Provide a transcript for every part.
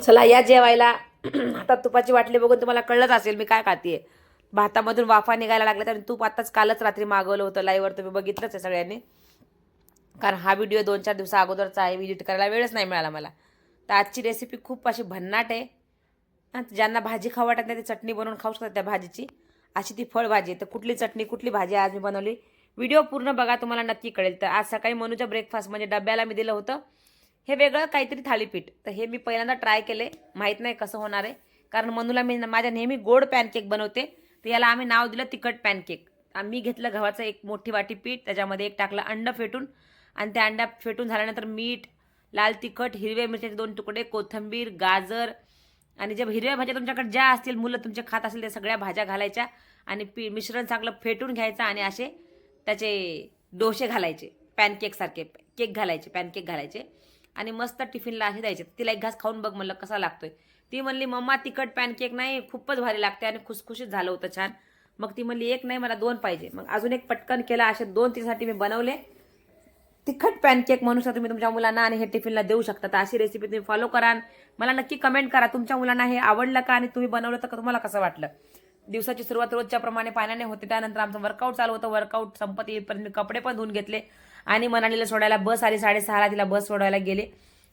चला या जेवायला. आता तुपाची वाटली बघून तुम्हाला कळलंच असेल मी काय खाते भातामधून वाफा निघायला लागल्या तर तूप आताच कालच रात्री मागवलं होतं लाईव्हवर तुम्ही बघितलंच आहे सगळ्यांनी. कारण हा व्हिडिओ दोन चार दिवसा अगोदरचा आहे व्हिजिट करायला वेळच नाही मिळाला मला. तर आजची रेसिपी खूप अशी भन्नाट आहे. ज्यांना भाजी खाऊ वाटत नाही ते चटणी बनवून खाऊ शकतात त्या भाजीची. अशी ती फळभाजी आहे. तर कुठली चटणी कुठली भाजी आज मी बनवली? व्हिडिओ पूर्ण बघा तुम्हाला नक्की कळेल. तर आज सकाळी मनूच्या ब्रेकफास्ट म्हणजे डब्याला मी दिलं होतं. हे वेगळं काहीतरी थालीपीठ. तर हे मी पहिल्यांदा ट्राय केले. माहीत नाही कसं होणार आहे. कारण मनूला मी माझ्या नेहमी गोड पॅनकेक बनवते. तर याला आम्ही नाव दिलं तिखट पॅनकेक आम्ही घेतलं गव्हाचं एक मोठी वाटी पीठ. त्याच्यामध्ये एक टाकलं अंडं फेटून. आणि त्या अंड्या फेटून झाल्यानंतर मीठ लाल तिखट हिरव्या मिरच्याचे दोन तुकडे कोथिंबीर गाजर आणि ज्या हिरव्या भाज्या तुमच्याकडे ज्या असतील मुलं तुमचे खात असतील त्या सगळ्या भाज्या घालायच्या आणि पी मिश्रण चांगलं फेटून घ्यायचं आणि असे त्याचे डोसे घालायचे. पॅनकेकसारखे केक घालायचे पॅनकेक घालायचे. आणि मस्त टिफिनला असे द्यायचे. तिला एक घास खाऊन बघ म्हणलं कसा लागतोय. ती म्हणली मम्मा तिखट पॅनकेक नाही खूपच भारी लागते आणि खुसखुशीत झालं होतं छान. मग ती म्हणली एक नाही मला दोन पाहिजे. मग अजून एक पटकन केला असे दोन तीनसाठी मी बनवले. तिखट पॅनकेक म्हणू शकता तुम्ही तुमच्या मुलांना आणि हे टिफिनला देऊ शकता. तर अशी रेसिपी तुम्ही फॉलो करा मला नक्की कमेंट करा तुमच्या मुलांना हे आवडलं का आणि तुम्ही बनवलं तर तुम्हाला कसं वाटलं? दिवसाची सुरुवात रोजच्या प्रमाणे पाण्याने होते त्यानंतर आमचं वर्कआउट चालू होतं. वर्कआउट संपत येईपर्यंत मी कपडे पण धुवून घेतले. आणि मनालीला सोडायला बस आली साडेसहाला तिला बस सोडायला गेले.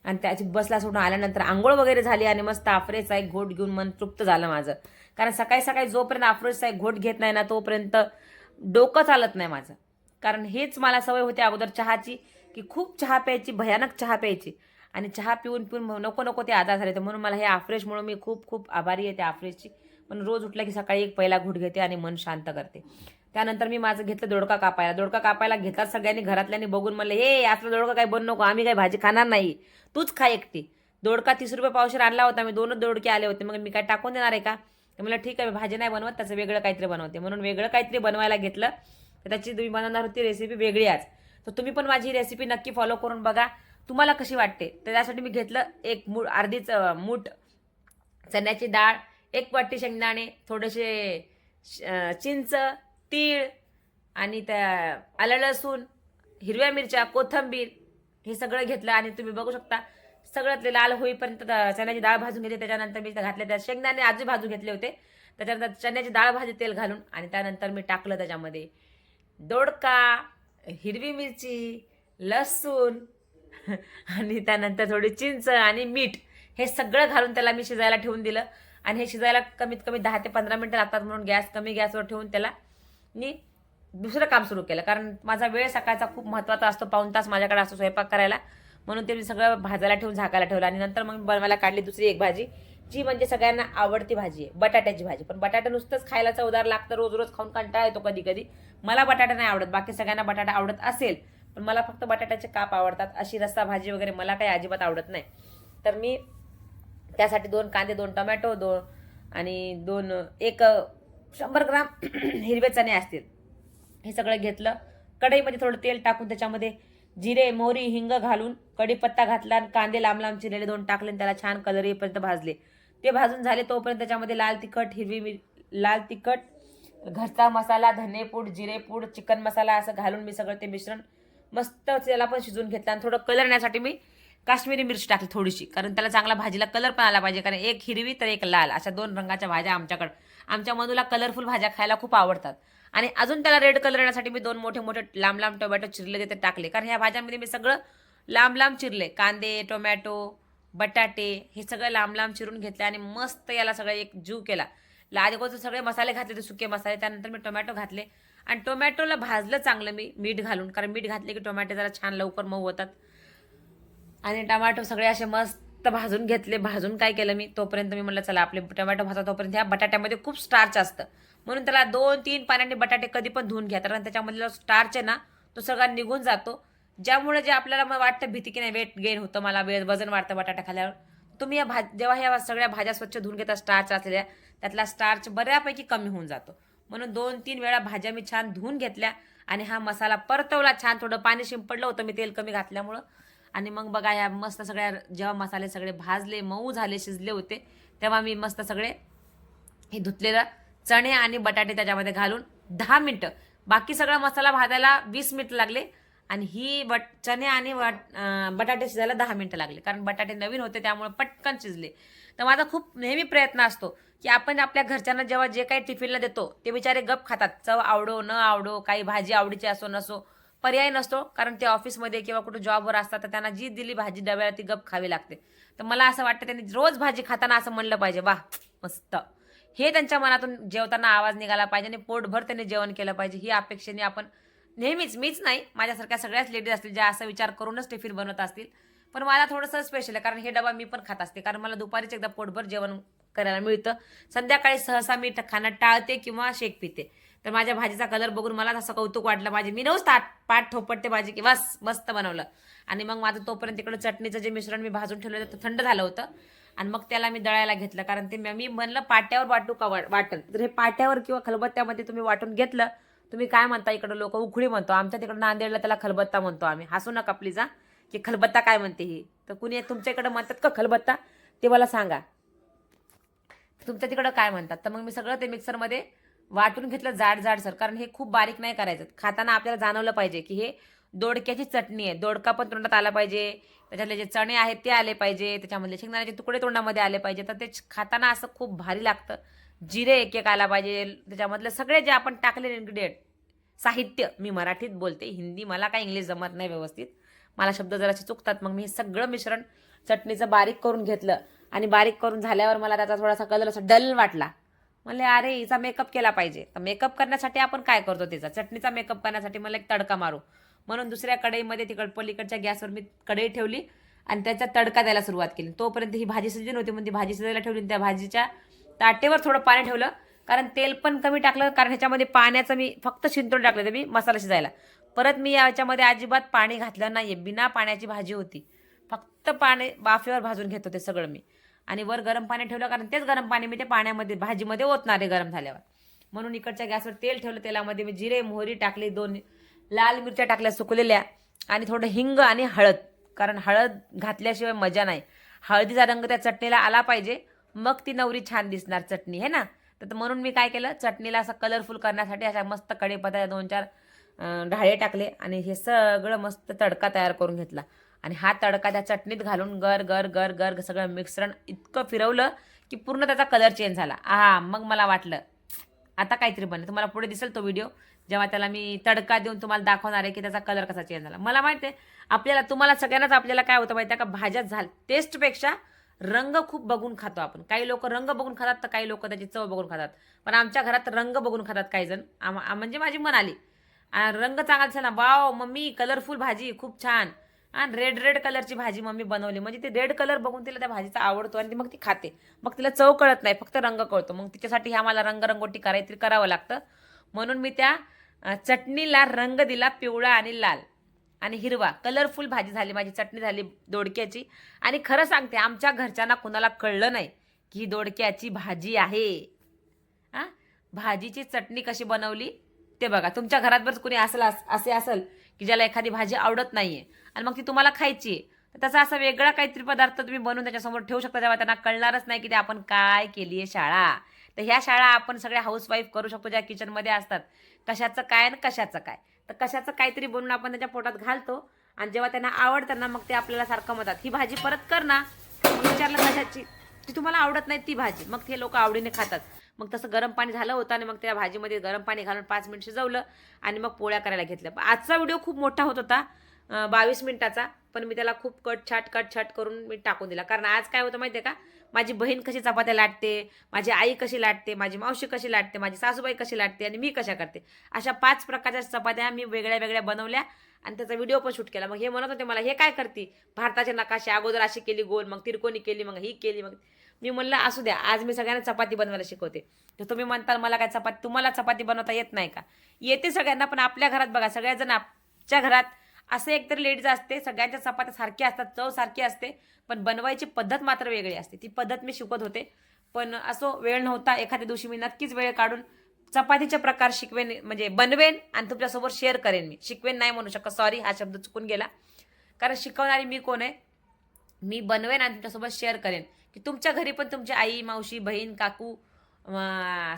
आणि त्याची बसला सोडून आल्यानंतर आंघोळ वगैरे झाली आणि मस्त आफ्रेचा एक घोट घेऊन मन तृप्त झालं माझं. कारण सकाळी सकाळी जोपर्यंत आफ्रेचा एक घोट घेत नाही ना तोपर्यंत डोकं चालत नाही माझं. कारण हेच मला सवय होती अगोदर चहाची की खूप चहा प्यायची भयानक चहा प्यायची. आणि चहा पिऊन पिऊन नको नको ते आजार झाले. तर म्हणून मला हे आफ्रेश म्हणून मी खूप खूप आभारी आहे त्या आफ्रेशची. पण रोज उठला की सकाळी एक पहिला घोट घेते आणि मन शांत करते. त्यानंतर मी माझं घेतलं दोडका कापायला. दोडका कापायला घेतला सगळ्यांनी घरातल्यानी बघून म्हणलं हे असलं दोडका काही बनू नको आम्ही काही भाजी खाणार नाही. तूच खा एकटी. दोडका तीस रुपये पावशेर आणला होता मी दोनच दोडके आले होते. मग मी काय टाकून देणार आहे का? तर मला ठीक आहे भाजी नाही बनवत त्याचं वेगळं काहीतरी बनवते. म्हणून वेगळं काहीतरी बनवायला घेतलं. तर त्याची तुम्ही बनवणार होती रेसिपी वेगळी आज. तर तुम्ही पण माझी रेसिपी नक्की फॉलो करून बघा. तुम्हाला कशी वाटते? तर त्यासाठी मी घेतलं एक मूठ अर्धीच मूठ चण्याची डाळ एक वाटी शेंगदाणे थोडेसे श- चिंच तीळ आणि त्या आलं लसूण हिरव्या मिरच्या कोथंबीर हे सगळं घेतलं आणि तुम्ही बघू शकता सगळं ते लाल होईपर्यंत चण्याची डाळ भाजून घेतली त्याच्यानंतर मी घातले त्या शेंगदाणे आजी भाजून घेतले होते. त्याच्यानंतर चण्याची डाळ भाजी तेल घालून आणि त्यानंतर मी टाकलं त्याच्यामध्ये दोडका हिरवी मिरची लसूण आणि त्यानंतर थोडी चिंच आणि मीठ हे सगळं घालून त्याला मी शिजायला ठेवून दिलं. आणि हे शिजायला कमीत कमी दहा ते पंधरा मिनटं लागतात म्हणून गॅस कमी गॅसवर ठेवून त्याला मी दुसरं काम सुरू केलं. कारण माझा वेळ सकाळचा खूप महत्त्वाचा असतो. पाऊन तास माझ्याकडे असतो स्वयंपाक करायला. म्हणून ते मी सगळं भाजायला ठेवून झाकायला ठेवलं. आणि नंतर मग बनवायला काढली दुसरी एक भाजी जी म्हणजे सगळ्यांना आवडती भाजी आहे. बटाट्याची भाजी. पण बटाटा नुसतंच खायला चवदार लागतं. रोज रोज खाऊन कंटाळा येतो कधी कधी. मला बटाटा नाही आवडत. बाकी सगळ्यांना बटाटा आवडत असेल पण मला फक्त बटाट्याचे काप आवडतात. अशी रस्सा भाजी वगैरे मला काही अजिबात आवडत नाही. तर मी त्यासाठी दोन कांदे दोन टोमॅटो दोन आणि दोन एक शंभर ग्राम हिरवे चणे असतील. हे सगळं घेतलं. कढईमध्ये थोडं तेल टाकून त्याच्यामध्ये जिरे मोहरी हिंग घालून कढीपत्ता घातला आणि कांदे लांब लांब चिरलेले दोन टाकले आणि त्याला छान कलर येईपर्यंत भाजले. ते भाजून झाले तोपर्यंत त्याच्यामध्ये लाल तिखट हिरवी मिर लाल तिखट घरचा मसाला धनेपूड जिरेपूड चिकन मसाला असं घालून मी सगळं ते मिश्रण मस्त त्याला पण शिजवून घेतलं आणि थोडं कलर येण्यासाठी मी काश्मीरी मिरची टाकली थोडीशी. कारण त्याला चांगला भाजीला कलर पण आला पाहिजे. कारण एक हिरवी तर एक लाल अशा दोन रंगाच्या भाज्या आमच्याकडं. आमच्या मधूला कलरफुल भाज्या खायला खूप आवडतात. आणि अजून त्याला रेड कलर येण्यासाठी मी दोन मोठे मोठे लांब लांब टोमॅटो चिरले ते टाकले. कारण ह्या भाज्यांमध्ये मी सगळं लांब लांब चिरले. कांदे टोमॅटो बटाटे हे सगळं लांब लांब चिरून घेतले आणि मस्त याला सगळं एक जीव केला. लाजगोचे सगळे मसाले घातले ते सुके मसाले त्यानंतर मी टोमॅटो घातले. आणि टोमॅटोला भाजलं चांगलं मी मीठ घालून. कारण मीठ घातले की टोमॅटो जरा छान लवकर मऊ होतात. आणि टमाटो सगळे असे मस्त भाजून घेतले भाजून काय केलं मी? तोपर्यंत मी म्हटलं चला आपले टमॅटो भाजा तोपर्यंत ह्या बटाट्यामध्ये खूप स्टार्च असतं. म्हणून त्याला दोन तीन पाण्याने बटाटे कधी पण धुवून घ्या. कारण त्याच्यामधला स्टार्च आहे ना तो सगळा निघून जातो. ज्यामुळे जे आपल्याला मग वाटतं भीती की नाही वेट गेन होतं मला वेळ वजन वाढतं बटाटा खाल्यावर तुम्ही या भाज जेव्हा ह्या सगळ्या भाज्या स्वच्छ धुवून घेता स्टार्च असलेल्या त्यातला स्टार्च बऱ्यापैकी कमी होऊन जातो. म्हणून दोन तीन वेळा भाज्या मी छान धुवून घेतल्या आणि हा मसाला परतवला छान थोडं पाणी शिंपडलं होतं मी तेल कमी घातल्यामुळं. आणि मग बघा ह्या मस्त सगळ्या जेव्हा मसाले सगळे भाजले मऊ झाले शिजले होते तेव्हा मी मस्त सगळे हे धुतलेलं चणे आणि बटाटे त्याच्यामध्ये घालून दहा मिनटं. बाकी सगळा मसाला भाजायला वीस मिनटं लागले आणि ही बट चणे आणि वाट बटाटे शिजायला दहा मिनटं लागले. कारण बटाटे नवीन होते त्यामुळे पटकन शिजले. तर माझा खूप नेहमी प्रयत्न असतो की आपण आपल्या घरच्यांना जेव्हा जे काही टिफिनला देतो ते बिचारे गप खातात. चव आवडो न आवडो काही भाजी आवडीची असो नसो. पर्याय नसतो कारण ते ऑफिसमध्ये किंवा कुठं जॉबवर असतात तर त्यांना जी दिली भाजी डब्याला ती गप खावी लागते. तर मला असं वाटतं त्यांनी रोज भाजी खाताना असं म्हणलं पाहिजे वा मस्त. हे त्यांच्या मनातून जेवताना आवाज निघाला पाहिजे आणि पोटभर त्यांनी जेवण केलं पाहिजे. ही अपेक्षेने आपण नेहमीच मीच नाही माझ्यासारख्या सगळ्याच लेडीज असतील ज्या असा विचार करूनच टिफिन बनवत असतील. पण मला थोडंसं स्पेशल आहे कारण हे डबा मी पण खात असते कारण मला दुपारीच एकदा पोटभर जेवण करायला मिळतं. संध्याकाळी सहसा मी खाणं टाळते किंवा शेक पिते. तर माझ्या भाजीचा कलर बघून मला असं कौतुक वाटलं. माझी मी नव्हतं ताट पाठ ठोपटते भाजी की बस मस्त बनवलं. आणि मग माझं तोपर्यंत तिकडं चटणीचं जे मिश्रण मी भाजून ठेवलं होतं ते थंड झालं होतं. आणि मग त्याला मी दळायला घेतलं. कारण ते मी म्हणलं पाट्यावर वाटू का वाटल तर हे पाट्यावर किंवा खलबत्त्यामध्ये तुम्ही वाटून घेतलं तुम्ही काय म्हणता इकडं लोक? उखळी म्हणतो. आमच्या तिकडं नांदेडला त्याला खलबत्ता म्हणतो आम्ही. हसू नका प्लीज हा. की खलबत्ता काय म्हणते ही? तर कुणी तुमच्या इकडं म्हणतात का खलबत्ता? ते मला सांगा. तुमच्या तिकडं काय म्हणतात? तर मग मी सगळं ते मिक्सरमध्ये वाटून घेतलं जाड जाड सर. कारण हे खूप बारीक नाही करायचं. खाताना आपल्याला जाणवलं पाहिजे की हे दोडक्याची चटणी आहे. दोडका पण तोंडात आला पाहिजे. त्याच्यातले जे चणे आहेत ते आले पाहिजे. त्याच्यामधले शेंगदाण्याचे तुकडे तोंडामध्ये आले पाहिजे. तर ते खाताना असं खूप भारी लागतं. जिरे एक एक आला पाहिजे. त्याच्यामधले सगळे जे आपण टाकलेले इन्ग्रेडियंट साहित्य मी मराठीत बोलते. हिंदी मला काय इंग्लिश जमत नाही व्यवस्थित. मला शब्द जरासे चुकतात. मग मी हे सगळं मिश्रण चटणीचं बारीक करून घेतलं. आणि बारीक करून झाल्यावर मला त्याचा थोडासा कलर असा डल वाटला. म्हणले अरे हिचा मेकअप केला पाहिजे. तर मेकअप करण्यासाठी आपण काय करतो तिचा? चटणीचा मेकअप करण्यासाठी मला एक तडका मारू. म्हणून दुसऱ्या कढईमध्ये तिकड पलीकडच्या गॅसवर मी कढई ठेवली आणि त्याचा तडका द्यायला सुरुवात केली. तोपर्यंत ही भाजी शिजली नव्हती म्हणून ती भाजी शिजायला ठेवली आणि त्या भाजीच्या ताटेवर थोडं पाणी ठेवलं. कारण तेल पण कमी टाकलं कारण ह्याच्यामध्ये पाण्याचं मी फक्त शिंतून टाकलं होतं मी मसाला शिजायला. परत मी याच्यामध्ये अजिबात पाणी घातलं नाही बिना पाण्याची भाजी होती. फक्त पाणी बाफेवर भाजून घेत होते सगळं मी. आणि वर गरम पाणी ठेवलं कारण तेच गरम पाणी मी ते पाण्यामध्ये भाजीमध्ये ओतणार आहे गरम झाल्यावर. म्हणून इकडच्या गॅसवर तेल ठेवलं तेलामध्ये मी जिरे मोहरी टाकली दोन लाल मिरच्या टाकल्या सुकलेल्या आणि थोडं हिंग आणि हळद. कारण हळद घातल्याशिवाय मजा नाही. हळदीचा रंग त्या चटणीला आला पाहिजे. मग ती नवरी छान दिसणार चटणी है ना? तर म्हणून मी काय केलं चटणीला असं कलरफुल करण्यासाठी अशा मस्त कढीपत्ता दोन चार ढाळे टाकले आणि हे सगळं मस्त तडका तयार करून घेतला. आणि हा तडका त्या चटणीत घालून गर गर गर गर सगळं मिश्रण इतकं फिरवलं की पूर्ण त्याचा कलर चेंज झाला. हा मग मला वाटलं आता काहीतरी बनेल. तुम्हाला पुढे दिसेल तो व्हिडिओ जेव्हा त्याला मी तडका देऊन तुम्हाला दाखवणार आहे की त्याचा कलर कसा चेंज झाला. मला माहिती आहे आपल्याला तुम्हाला सगळ्यांनाच आपल्याला काय होतं माहिती आहे का? भाज्या झाल टेस्टपेक्षा रंग खूप बघून खातो आपण. काही लोक रंग बघून खातात तर काही लोक त्याची चव बघून खातात. पण आमच्या घरात रंग बघून खातात काही जण. आम- म्हणजे माझी मन आली रंग चांगला दिसला ना. वाव मम्मी कलरफुल भाजी खूप छान. आणि रेड रेड कलरची भाजी मम्मी बनवली. म्हणजे ती रेड कलर बघून तिला त्या भाजीचा आवडतो आणि ती मग ती खाते. मग तिला चव कळत नाही फक्त रंग कळतो. मग तिच्यासाठी ह्या मला रंगरंगोटी करायची करावं लागतं. म्हणून मी त्या चटणीला रंग दिला पिवळा आणि लाल आणि हिरवा. कलरफुल भाजी झाली माझी चटणी झाली दोडक्याची. आणि खरं सांगते आमच्या घरच्यांना कुणाला कळलं नाही की ही दोडक्याची भाजी आहे. आ भाजीची चटणी कशी बनवली? ते बघा तुमच्या घरात बरंच कुणी असलं असे असेल की ज्याला एखादी भाजी आवडत नाहीये. आणि मग ती तुम्हाला खायची. आहे तर त्याचा असा वेगळा काहीतरी पदार्थ तुम्ही बनवून त्याच्यासमोर ठेवू शकता तेव्हा त्यांना कळणारच नाही की ते आपण काय केली आहे शाळा. तर ह्या शाळा आपण सगळ्या हाऊसवाईफ करू शकतो ज्या किचनमध्ये असतात. कशाचं काय आणि कशाचं काय? तर कशाचं काहीतरी बनवून आपण त्याच्या पोटात घालतो आणि जेव्हा त्यांना आवडतं ना मग ते आपल्याला सारखं म्हणतात. ही भाजी परत कर ना. विचारलं कशाची? ती तुम्हाला आवडत नाही ती भाजी. मग ते लोक आवडीने खातात. मग तसं गरम पाणी झालं होतं आणि मग त्या भाजीमध्ये गरम पाणी घालून पाच मिनिट शिजवलं आणि मग पोळ्या करायला घेतल्या. आजचा व्हिडिओ खूप मोठा होत होता. बावीस मिनिटाचा पण मी त्याला खूप कट छाट कट छाट करून मी टाकून दिला. कारण आज काय होतं माहिती आहे का? माझी बहीण कशी चपात्या लाटते माझी आई कशी लाटते माझी मावशी कशी लाटते माझी सासूबाई कशी लाटते आणि मी कशा करते? अशा पाच प्रकारच्या चपात्या मी वेगळ्या वेगळ्या बनवल्या आणि त्याचा व्हिडिओ पण शूट केला. मग हे म्हणत होते मला हे काय करते? भारताचे नकाशे अगोदर अशी केली गोल मग तिरकोणी केली मग ही केली मग मी म्हणलं असू द्या आज मी सगळ्यांना चपाती बनवायला शिकवते. तर तुम्ही म्हणताल मला काय चपाती तुम्हाला चपाती बनवता येत नाही का? येते सगळ्यांना पण आपल्या घरात बघा सगळ्याजण आपच्या घरात असं एकतर लेडीज असते सगळ्यांच्या चपात्या सारख्या असतात चव सारखी असते पण बनवायची पद्धत मात्र वेगळी असते. ती पद्धत मी शिकवत होते. पण असो वेळ नव्हता एखाद्या दिवशी मी नक्कीच वेळ काढून चपातीचे प्रकार शिकवेन म्हणजे बनवेन आणि तुमच्यासोबत शेअर करेन मी. शिकवेन नाही म्हणू शकत सॉरी हा शब्द चुकून गेला. कारण शिकवणारी मी कोण आहे? मी बनवेन आणि तुमच्यासोबत शेअर करेन. की तुमच्या घरी पण तुमची आई मावशी बहीण काकू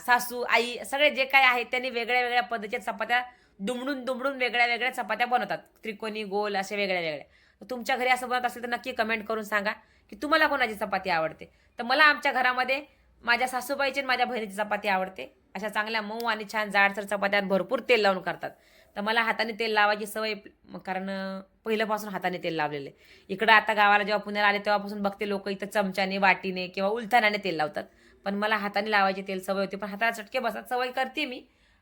सासू आई सगळे जे काय आहे त्यांनी वेगळ्या वेगळ्या पद्धतीच्या चपात्या दुमडून दुमडून वेगळ्या वेगळ्या चपात्या बनवतात. त्रिकोणी गोल असे वेगळ्या वेगळ्या. तुमच्या घरी असं बनत असेल तर नक्की कमेंट करून सांगा की तुम्हाला कोणाची चपाती आवडते. तर मला आमच्या घरामध्ये माझ्या सासूबाईची आणि माझ्या बहिणीची चपाती आवडते. अशा चांगल्या मऊ आणि छान जाडसर चपात्यात भरपूर तेल लावून करतात. तर मला हाताने तेल लावायची सवय कारण पहिल्यापासून हाताने तेल लावलेले. इकडं आता गावाला जेव्हा पुण्याला आले तेव्हापासून बघते लोक इथं चमच्याने वाटीने किंवा उलथाण्याने तेल लावतात. पण मला हाताने लावायची तेल सवय होती. पण हाताला चटके बसतात. सवय करते मी.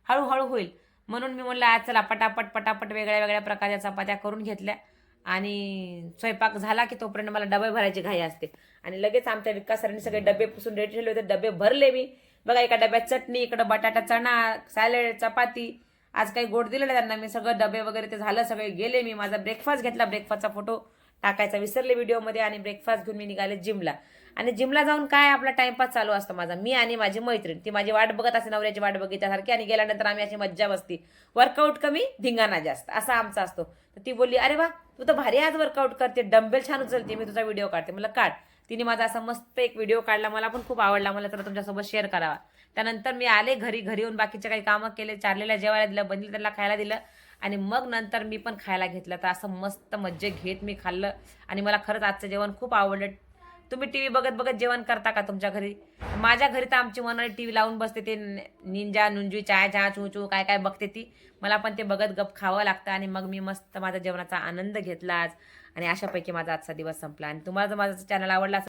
हळूहळू होईल. म्हणून मी म्हणलं आज चला पटापट पटापट वेगळ्या वेगळ्या प्रकारच्या चपात्या करून घेतल्या आणि स्वयंपाक झाला की तोपर्यंत मला डबे भरायची घाई असते. आणि लगेच आमच्या विकास सरांनी सगळे डबे पुसून रेडी ठेवले होते. डबे भरले मी. बघा एका डब्यात चटणी इकडं बटाटा चणा सॅलेड चपाती. आज काही गोड दिलेलं त्यांना. मी सगळं डबे वगैरे ते झालं सगळे गेले मी. माझा ब्रेकफास्ट घेतला. ब्रेकफास्टचा फोटो टाकायचा विसरले व्हिडिओमध्ये आणि ब्रेकफास्ट घेऊन मी निघाले जिमला आणि जिमला जाऊन काय आपला टाइमपास चालू असतो माझा? मी आणि माझी मैत्रीण. ती माझी वाट बघत असते नवऱ्याची वाट बघितल्यासारखी आणि गेल्यानंतर आम्ही अशी मज्जा बसती वर्कआउट कमी धिंगाणा जास्त. असा आमचा असतो. तर ती बोलली अरे वा तू तर भारी आज वर्कआउट करते. डंबेल छान उचलते. मी तुझा व्हिडिओ काढते. मला काढ. तिने माझा असा मस्त एक व्हिडिओ काढला. मला पण खूप आवडला. मला तर तुमच्यासोबत शेअर करावा. त्यानंतर मी आले घरी. घरी येऊन बाकीचे काही कामं केले. चारलेल्या जेवायला दिलं बनली त्याला खायला दिलं. आणि मग नंतर मी पण खायला घेतलं. तर असं मस्त मज्जे घेत मी खाल्लं. आणि मला खरंच आजचं जेवण खूप आवडलं. तुम्ही टी व्ही बघत बघत जेवण करता का तुमच्या घरी? माझ्या घरी तर आमची मनाली टी व्ही लावून बसते ते निंजा नुंजू चाय चहा चू चू काय काय बघते ती. मला पण ते बघत गप खावं लागतं आणि मग मी मस्त माझ्या जेवणाचा आनंद घेतला आज. आणि अशापैकी माझा आजचा दिवस संपला. आणि तुम्हाला जर माझा चॅनल आवडला